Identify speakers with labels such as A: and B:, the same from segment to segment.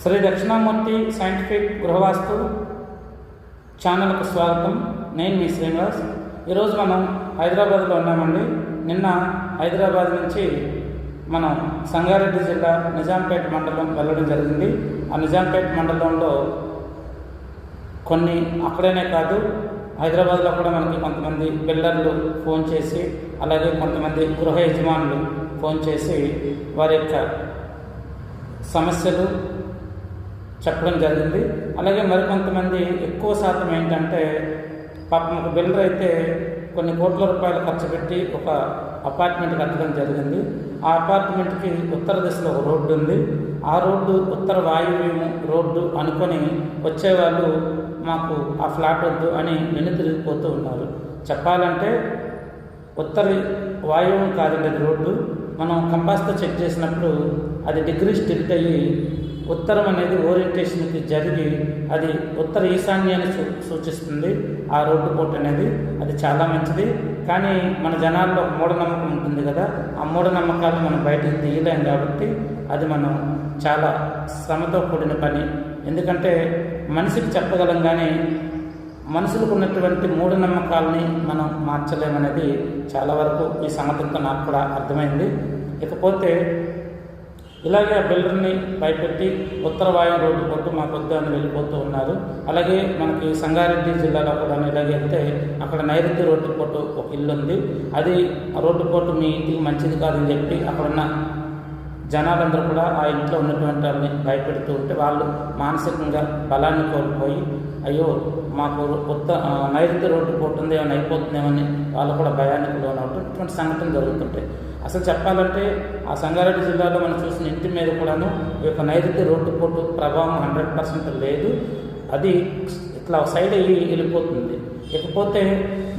A: Shri Dakshinamurthy scientific గృహవాస్తు ఛానల్కు స్వాగతం. నేను మీ శ్రీనివాస్. ఈరోజు మనం హైదరాబాద్లో ఉన్నామండి. నిన్న హైదరాబాద్ నుంచి మనం సంగారెడ్డి జిల్లా నిజాంపేట మండలం వెళ్ళడం జరిగింది. ఆ నిజాంపేట మండలంలో కొన్ని అక్కడనే కాదు హైదరాబాద్లో కూడా మనకి కొంతమంది బిల్డర్లు ఫోన్ చేసి అలాగే కొంతమంది గృహ యజమానులు ఫోన్ చేసి వారి యొక్క సమస్యలు చెప్పడం జరిగింది. అలాగే మరికొంతమంది ఎక్కువ శాతం ఏంటంటే పాపం ఒక బిల్డర్ అయితే కొన్ని కోట్ల రూపాయలు ఖర్చు పెట్టి ఒక అపార్ట్మెంట్ కట్టడం జరిగింది. ఆ అపార్ట్మెంట్కి ఉత్తర దిశలో ఒక రోడ్డు ఉంది. ఆ రోడ్డు ఉత్తర వాయువ్యం రోడ్డు అనుకొని వచ్చేవాళ్ళు మాకు ఆ ఫ్లాట్ వద్దు అని వెనుతిరిగిపోతూ ఉన్నారు. చెప్పాలంటే ఉత్తర వాయువ్యం కాదండి అది రోడ్డు. మనం కంపాస్తో చెక్ చేసినప్పుడు అది డిగ్రీ స్టిల్ట్ అయ్యి ఉత్తరం అనేది ఓరియంటేషన్కి జరిగి అది ఉత్తర ఈశాన్యాన్ని సూచిస్తుంది. ఆ రోడ్డు పోటు అనేది అది చాలా మంచిది. కానీ మన జనాల్లో మూఢనమ్మకం ఉంటుంది కదా ఆ మూఢనమ్మకాలు మనం బయటకు తీయలేం కాబట్టి అది మనం చాలా శ్రమతో కూడిన పని. ఎందుకంటే మనిషికి చెప్పగలం కానీ మనుషులకు ఉన్నటువంటి మూఢనమ్మకాలని మనం మార్చలేమనేది చాలా వరకు ఈ సంగతితో నాకు కూడా అర్థమైంది. ఇకపోతే ఇలాగే ఆ బిల్డర్ని భయపెట్టి ఉత్తర వాయు రోడ్డు కొట్టు మా కొద్దిగా వెళ్ళిపోతూ ఉన్నారు. అలాగే మనకి సంగారెడ్డి జిల్లాలో కూడా ఇలాగే వెళ్తే అక్కడ నైరుతి రోడ్డు కొట్టు ఒక ఇల్లు ఉంది. అది ఆ రోడ్డు కొట్టు మీ ఇంటికి మంచిది కాదని చెప్పి అక్కడున్న జనాలందరూ కూడా ఆ ఇంట్లో ఉన్నటువంటి వాళ్ళని భయపెడుతూ ఉంటే వాళ్ళు మానసికంగా బలాన్ని కోల్పోయి అయ్యో మాకు కొత్త నైరుతి రోడ్డు పోతుంది ఏమైనా అయిపోతుందేమని వాళ్ళు కూడా భయానికి లోనవటం ఇటువంటి సంఘటన జరుగుతుంటాయి. అసలు చెప్పాలంటే ఆ సంగారెడ్డి జిల్లాలో మనం చూసిన ఇంటి మీద కూడాను ఈ యొక్క నైరుతి రోడ్డు పోటు ప్రభావం హండ్రెడ్ పర్సెంట్ లేదు. అది ఇట్లా సైడ్ వెళ్ళి వెళ్ళిపోతుంది. ఇకపోతే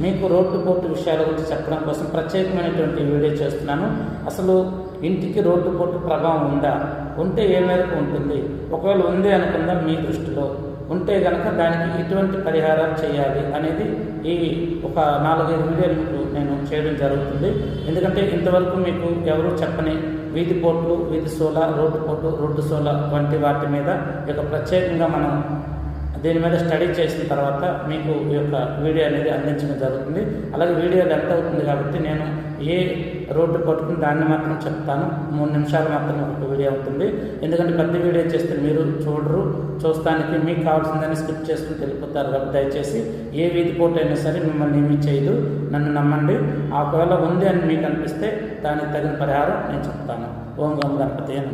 A: మీకు రోడ్డు పోటు విషయాల గురించి చెప్పడం కోసం ప్రత్యేకమైనటువంటి వీడియో చేస్తున్నాను. అసలు ఇంటికి రోడ్డు పోటు ప్రభావం ఉందా? ఉంటే ఏ మేరకు ఉంటుంది? ఒకవేళ ఉంది అనుకుందాం మీ దృష్టిలో. ఉంటే కనుక దానికి ఎటువంటి పరిహారాలు చేయాలి అనేది ఈ ఒక నాలుగైదు వీడియోలు మీకు నేను చేయడం జరుగుతుంది. ఎందుకంటే ఇంతవరకు మీకు ఎవరు చెప్పని వీధి పోట్లు వీధి సోల రోడ్డు పోట్లు రోడ్డు సోల వంటి వాటి మీద ఇక ప్రత్యేకంగా మనం దీని మీద స్టడీ చేసిన తర్వాత మీకు ఈ యొక్క వీడియో అనేది అందించడం జరుగుతుంది. అలాగే వీడియో ఎంత అవుతుంది కాబట్టి నేను ఏ రోడ్డు పట్టుకుని దాన్ని మాత్రం చెప్తాను. మూడు నిమిషాలు మాత్రం ఒక వీడియో అవుతుంది. ఎందుకంటే పెద్ద వీడియో చేస్తే మీరు చూడరు చూస్తానికి మీకు కావాల్సిందని స్కిప్ చేసుకుని వెళ్ళిపోతారు కాబట్టి దయచేసి ఏ వీధి పోటీ అయినా సరే మిమ్మల్ని ఏమీ చేయదు. నన్ను నమ్మండి. ఒకవేళ ఉంది అని మీకు అనిపిస్తే దానికి తగిన పరిహారం నేను చెప్తాను. ఓం గం గణపతి అని